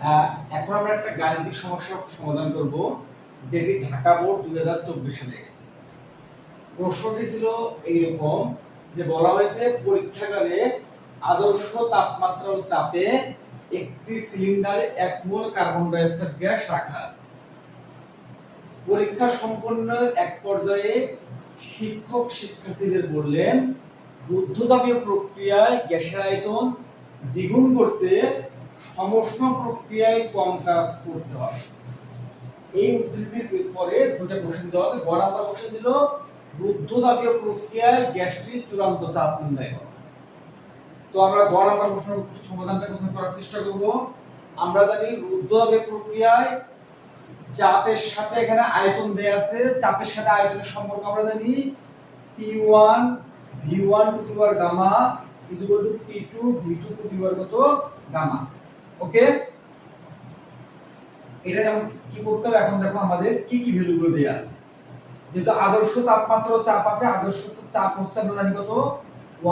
আহ, এখন আমরা একটা গাণিতিক সমস্যার সমাধান করব যেটি ঢাকা বোর্ড দুই হাজার চব্বিশ সালে এসেছে। প্রশ্নটি ছিল এইরকম যে বলা হয়েছে পরীক্ষাগারে আদর্শ তাপমাত্রা ও চাপে একটি সিলিন্ডারে এক mole carbon dioxide gas রাখা আছে। পরীক্ষা সম্পন্ন এক পর্যায়ে শিক্ষক শিক্ষার্থীদের বললেন রুদ্ধতাপীয় প্রক্রিয়ায় গ্যাসের আয়তন দ্বিগুণ করতে সমষ্ণ প্রক্রিয়ায় কম কাজ করতে হবে। এই উদ্ধৃতির পরে দুটো কোশ্চেন দেওয়া আছে। বড় নাম্বার কোশ্চেন ছিল, রুদ্ধতাপীয় প্রক্রিয়ায় গ্যাসটির চূড়ান্ত চাপ নির্ণয় করো। তো আমরা গ নাম্বার প্রশ্নের সমাধানটা প্রথমে করার চেষ্টা করব। আমরা জানি রুদ্ধতাপীয় প্রক্রিয়ায় চাপের সাথে এখানে আয়তন দেয়া আছে। চাপের সাথে আয়তনের সম্পর্ক আমরা জানি P1 V1 to the power gamma is equal to P2 V2 to the power কত? গামা ওকে এটা যেমন কি করতে হবে? এখন দেখো আমাদের কি কি ভ্যালু গুলো দেয়া আছে। যেহেতু আদর্শ তাপমাত্রা চাপ আছে, আদর্শ চাপ হচ্ছে আমরা জানি কত?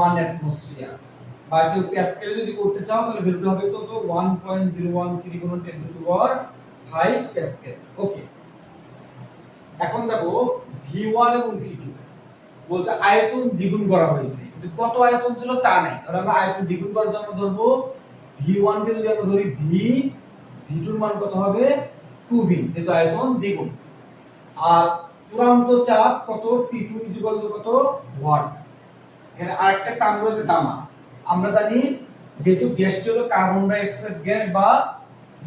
1 অ্যাটমোস্ফিয়ার বা কেউ প্যাসকেলে যদি করতে চাও, তাহলে ভ্যালুটা হবে কত? 1.013 গুণ 10 two the power 5 Pascal okay এখন দেখো V1 এবং V2 বলছে আয়তন দ্বিগুণ করা হয়েছে। কিন্তু কত আয়তন ছিল? তা নাই। তাহলে আমরা আয়তন দ্বিগুণ করার জন্য ধরবো V1 কে যদি আমরা ধরি V2 এর মান কত হবে? 2V যেহেতু আয়তন দ্বিগুণ। আর চূড়ান্ত চাপ কত? P2 ইকুয়াল টু কত? 1 এখানে আরেকটা টার্ম রয়েছে আমরা জানি যেহেতু কার্বন ডাই অক্সাইড গ্যাস বা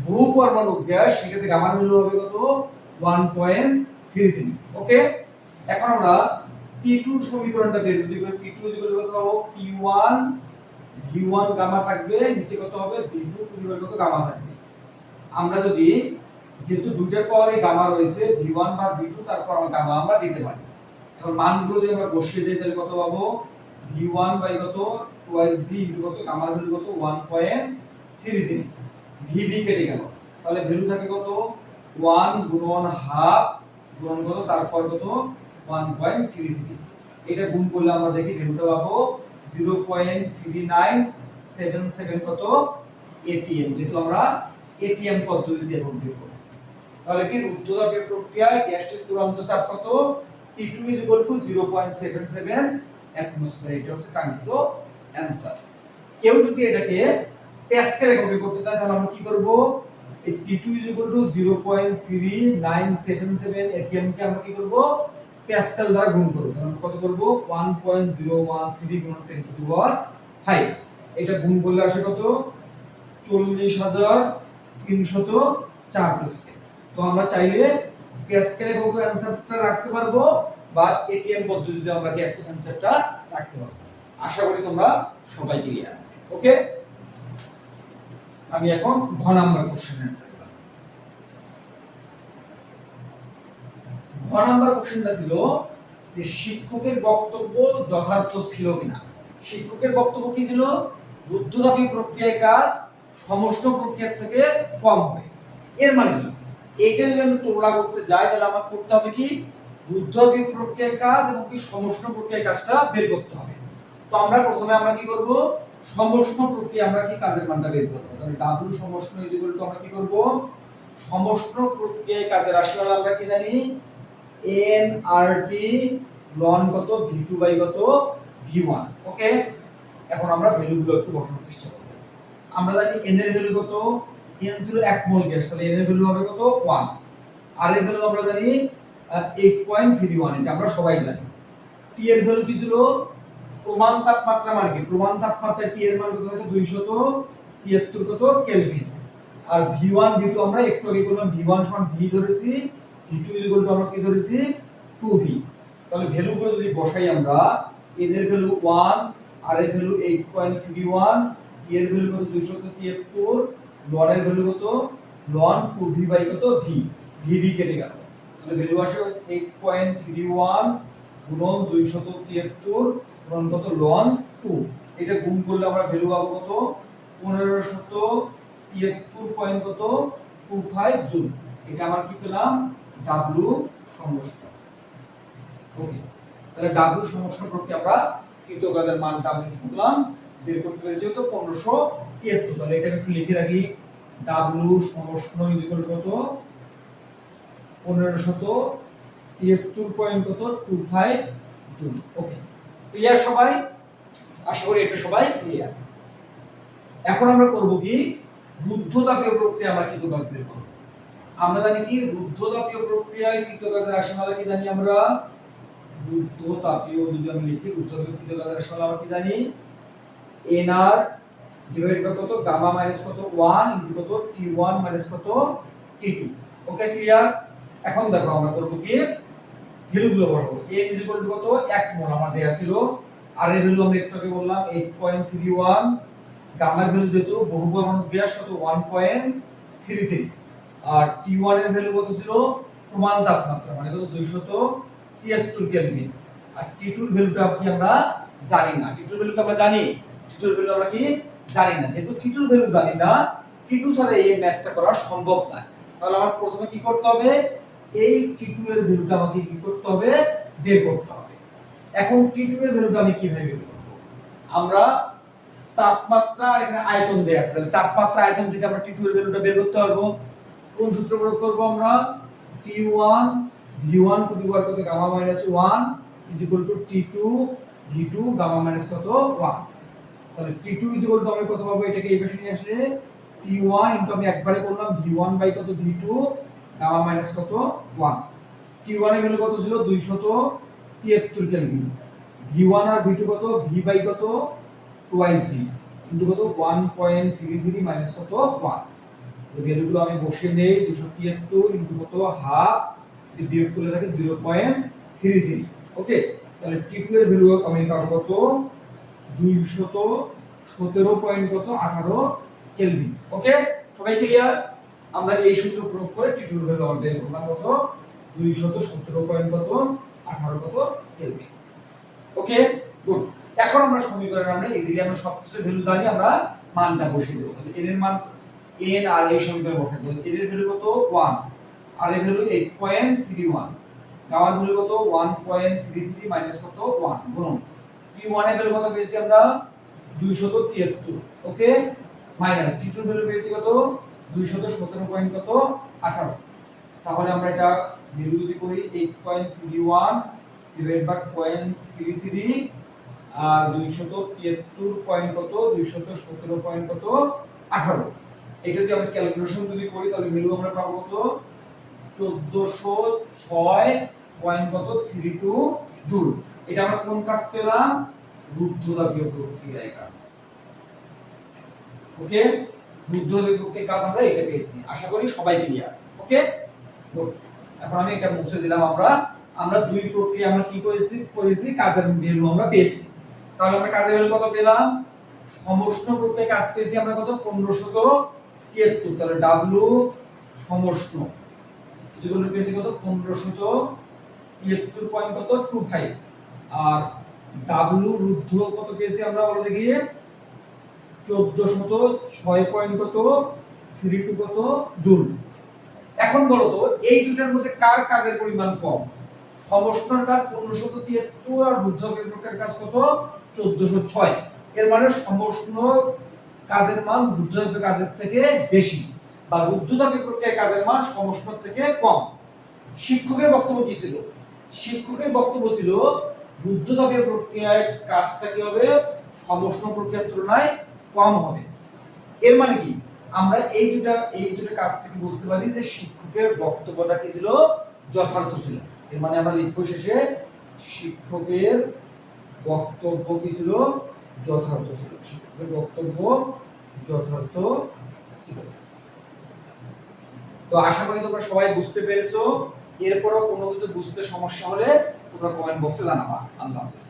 বহু পরমাণু গ্যাস, সেক্ষেত্রে গামার হবে কত? 1.33 ওকে এখন আমরা P2 এর সমীকরণটা বের পারি P2 ইকুয়াল কত? পাবো P1 V1 গামা থাকবে, নিচে কত হবে? V2 ইকুয়াল কত গামা থাকবে। আমরা যদি যেহেতু দুইটার পাওয়ারে গামা রয়েছে V1 বা V2 তারপর আমরা গামা আমরা দিতে পারি। এখন মানগুলো যদি আমরা বসিয়ে দিই, তাহলে কত পাবো? V1 বাই কত? টুয়াইস V ইনটু কত? গামার ভ্যালু কত? 1.33 VB কেটে গেল। তাহলে ভ্যালু থাকে কত? 1 গুণন হাফ গুণন কত? তারপর কত? 1.33 এটা গুণ করলে আমরা দেখি ভ্যালুটা পাবো 0.3977 কত? এটিএম, যেহেতু আমরা এটিএম পদ্ধতি দিয়ে এখন বের করছি। তাহলে কি রুদ্ধতাপীয় প্রক্রিয়ায় গ্যাসটির চূড়ান্ত চাপ কত? T2 is equal to 0.77 atmosphere এটা হচ্ছে কাঙ্ক্ষিত অ্যানসার কেউ যদি এটাকে প্যাসকেল এককে করতে চায়, তাহলে আমরা কি করব? এই T2 is equal to 0.3977 ATM কে আমরা কি করব? প্যাসকেল দ্বারা গুণ করব তাহলে কত করব? 1.013 গুণ 10 টু পাওয়ার 5 এটা গুণ করলে আসে কত? 40304 প্যাসকেল তো আমরা চাইলে প্যাসকেলে কত অ্যানসারটা রাখতে পারব বা এটিএম পদ্ধতিতে আমরা কি অ্যানসারটা রাখতে পারব। আশা করি তোমরা সবাই ক্লিয়ার ওকে আমি এখন ঘ নাম্বার কোশ্চেন অ্যানসার করব নাম্বার কোশ্চেনটা ছিল যে শিক্ষকের বক্তব্য যথার্থ ছিল কিনা? শিক্ষকের বক্তব্য কি ছিল? রুদ্ধতাপী প্রক্রিয়ায় কাজ সমস্ত প্রক্রিয়ার থেকে কম হবে। এর মানে কি? এইটা যদি আমি তুলনা করতে যাই, তাহলে আমার করতে হবে কি? রুদ্ধতাপী প্রক্রিয়ার কাজ এবং কি সমস্ত প্রক্রিয়ার কাজটা বের করতে হবে। তো আমরা প্রথমে আমরা কি করব? সমষ্ণ প্রক্রিয়া আমরা কি কাজের মানটা বের করব? তাহলে ডাব্লিউ সমষ্ণ ইজ ইকুয়াল টু আমরা কি করব? সমষ্ণ প্রক্রিয়ায় কাজের রাশি আমরা কি জানি? এন আর টি লন কত? ভি টু বাই কত? ভি ওয়ান ওকে এখন আমরা ভ্যালুগুলো একটু বসানোর চেষ্টা করব। আমরা জানি এন এর ভ্যালু কত? এন ছিল এক মোল গ্যাস তাহলে এন এর ভ্যালু হবে কত? ওয়ান আর এর ভ্যালু আমরা জানি এইট পয়েন্ট থ্রি ওয়ান এটা আমরা সবাই জানি। টি এর ভ্যালু কি ছিল? প্রমাণ তাপমাত্রা মানে কি প্রমাণ তাপমাত্রা টি এর মান কত থাকে? দুইশত তিয়াত্তর কত? কেলভিন। আর ভি ওয়ান ভি টু আমরা একটু আগে করলাম ভি ওয়ান সমান ভি ধরেছি ভি আমরা কি ধরেছি? টু ভি তাহলে ভ্যালু গুলো যদি বসাই আমরা এদের ভ্যালু ওয়ান আর এর ভ্যালু এইট পয়েন্ট থ্রি ওয়ানের ভ্যালু কত? দুইশত তিয়াত্তর লন ভ্যালু কত? লন টু ভি বাই কত? ভি ভি ভি কেটে গেল। তাহলে ভ্যালু আসে এইট পয়েন্ট থ্রি ওয়ান গুণন দুইশত তিয়াত্তর গুণন কত? লন টু এটা গুণ করলে আমরা ভ্যালু পাবো কত? পনেরো তিয়াত্তর পয়েন্ট কত? টু ফাইভ জুল এটা আমার কি পেলাম? ডাব্লু সমষ্টি। ওকে তাহলে ডাব্লু সমষ্টি প্রক্রিয়া আমরা কৃতকাজের মানটা আমি করলাম? বের করতে পেরেছি তো পনেরোশো তিয়াত্তর। তাহলে এটা একটু লিখে রাখি। ডাব্লু সমষ্ণ ইকুয়াল কত? পনেরো শত তিয়াত্তর পয়েন্ট কত? Two five joule. Okay clear সবাই? আশা করি এটা সবাই ক্লিয়ার এখন আমরা করব কি? রুদ্ধতাপীয় প্রক্রিয়া আমরা কৃতকাজ বের করব। আমরা জানি কি? রুদ্ধতাপীয় প্রক্রিয়ায় কৃতকাজের রাশিমালা কি জানি আমরা? রুদ্ধতাপীয় যদি আমি লিখি, রুদ্ধতাপীয় কৃতকাজের রাশিমালা আমরা কি জানি? এনআর ডিভাইড বাই কত? গামা মাইনাস কত? 1 ইনটু কত? টি1 মাইনাস কত? টি2 ওকে ক্লিয়ার এখন দেখো আমরা করব কি? ভ্যালুগুলো বসাবো a ইজ ইকুয়াল টু কত? 1 মোল আমার দেয়া ছিল। আর এর ভ্যালু আমরা একটু আগে বললাম 8.31 গামার ভ্যালু যেহেতু বহুপরমাণু ব্যাস কত? 1.33 আর টি1 এর ভ্যালু কত ছিল? প্রমাণ তাপমাত্রা মানে কত? 273 কেলভিন। আর টি2 এর ভ্যালুটা কি আমরা জানি না। টি2 এর ভ্যালুটা আমরা জানি। টি2 এর ভ্যালু আমরা কি জানি না। যেহেতু টি2 এর ভ্যালু জানি না টি2 ছাড়া এই ম্যাথটা করা সম্ভব না তাহলে আমার প্রথমে কি করতে হবে? এই টি2 এর ভ্যালুটা আমাকে কি করতে হবে? বের করতে হবে। এখন টি2 এর ভ্যালুটা আমি কীভাবে বের করব? আমরা তাপমাত্রা এখানে আয়তন দেয়া আছে। তাপমাত্রা আয়তন থেকে আমরা টি2 এর ভ্যালুটা বের করতে পারব। কোন সূত্র প্রয়োগ করব আমরা? T1 V1 টু দি কত? Gamma minus 1 is equal to T2 V2 gamma minus কত? 1 তাহলে T2 ইজ ইকুয়াল টু আমরা কত পাবো? এটাকে এই পাশে নিয়ে আসলে T1 ইনটু আমি একবারে করলাম V1 বাই কত? V2 গামা মাইনাস কত? 1 T1 এর ভ্যালু কত ছিল? 273 কেলভিন V1 আর V2 কত? V বাই কত? টুয়াইস V ইনটু কত? 1.33 মাইনাস কত? 1 ভ্যালুগুলো আমি বসিয়ে নেই, দুশো তিয়াত্তর ইন্টু কত? হাফ। বিয়োগ করলে থাকে zero point three three. Okay? তাহলে টি টু এর ভ্যালু আমি পাবো কত? দুইশত সতেরো পয়েন্ট কত? আঠারো কেলভিন ওকে? সবাই ক্লিয়ার আমরা এই সূত্র প্রয়োগ করে টি টু এর ভ্যালু আমরা বের করলাম কত? দুইশত সতেরো পয়েন্ট কত? আঠারো কত? কেলভিন ওকে? গুড এখন আমরা সমীকরণ আমরা ইজিলি আমরা সবকিছু ভ্যালু জানি, আমরা মানটা বসিয়ে দেবো। তাহলে এর মান n আর এই সমীকরণে বসাতে হবে এর ভ্যালু কত? 1 আর এর ভ্যালু 8.31 গামার ভ্যালু কত? 1.33 মাইনাস কত? 1 গুণন t1 এর ভ্যালু কত পেয়েছি আমরা? 273 ওকে? মাইনাস t2 এর ভ্যালু পেয়েছি কত? 217 পয়েন্ট কত? 18 তাহলে আমরা এটা ভ্যালু যদি করি 8.31 ডিভাইড বাই 0.33 আর 273 পয়েন্ট কত? 217 পয়েন্ট কত? 18 এটা যদি আমরা ক্যালকুলেশন যদি করি, তাহলে ভ্যালু আমরা পাবো কত 1406 পয়েন্ট কত? 32 জুল এটা আমরা কোন কাজ পেলাম? রুদ্ধতাপীয় প্রক্রিয়ায় কাজ। ওকে রুদ্ধতাপীয় প্রক্রিয়ায় কাজ আমরা এটা পেয়েছি। আশা করি সবাই ক্লিয়ার ওকে এখন আমি এটা মুছে দিলাম আমরা। আমরা দুই প্রক্রিয়া আমরা কি করেছি? করেছি, কাজের ভ্যালু আমরা পেয়েছি। তাহলে আমরা কাজের ভ্যালু কত পেলাম? সমষ্ণ প্রক্রিয়ায় কাজ পেয়েছি আমরা কত? 1500 তিয়াত্তর তাহলে ডাব্লু সমষ্ণ। যেগুলো পেয়েছি কত? পনেরোশত তিয়াত্তর পয়েন্ট কত? টু ফাইভ আর ডাব্লু রুদ্ধ কত পেয়েছি আমরা বলে দেখি? চোদ্দশত ছয় পয়েন্ট কত? থ্রি টু কত? জুল। এখন বলো তো, এই দুটার মধ্যে কার কাজের পরিমাণ কম? সমষ্ণর কাজ পনেরোশত তিয়াত্তর আর রুদ্ধ কাজ কত? চোদ্দশো ছয়। এর মানে সমষ্ণ কাজের মান রুদ্ধতাপী কাজের থেকে বেশি বা রুদ্ধতাপী প্রক্রিয়ায় কাজের মান সমষ্ণ থেকে কম। শিক্ষকের বক্তব্য কি ছিল? শিক্ষকের বক্তব্য ছিল রুদ্ধতাপীয় প্রক্রিয়ায় কাজটা কি হবে? সমষ্ণ প্রক্রিয়ার তুলনায় কম হবে। এর মানে কি? আমরা এই দুটা, এই দুটো কাজ থেকে বুঝতে পারি যে শিক্ষকের বক্তব্যটা কি ছিল? যথার্থ ছিল। এর মানে আমরা লিখব শেষে, শিক্ষকের বক্তব্য কি ছিল? যথার্থ ছিল শিক্ষকের বক্তব্য যথার্থ ছিল। তো আশা করি তোমরা সবাই বুঝতে পেরেছ। এরপরও কোনো কিছু বুঝতে সমস্যা হলে তোমরা কমেন্ট বক্সে জানাবা। আল্লাহ হাফেজ।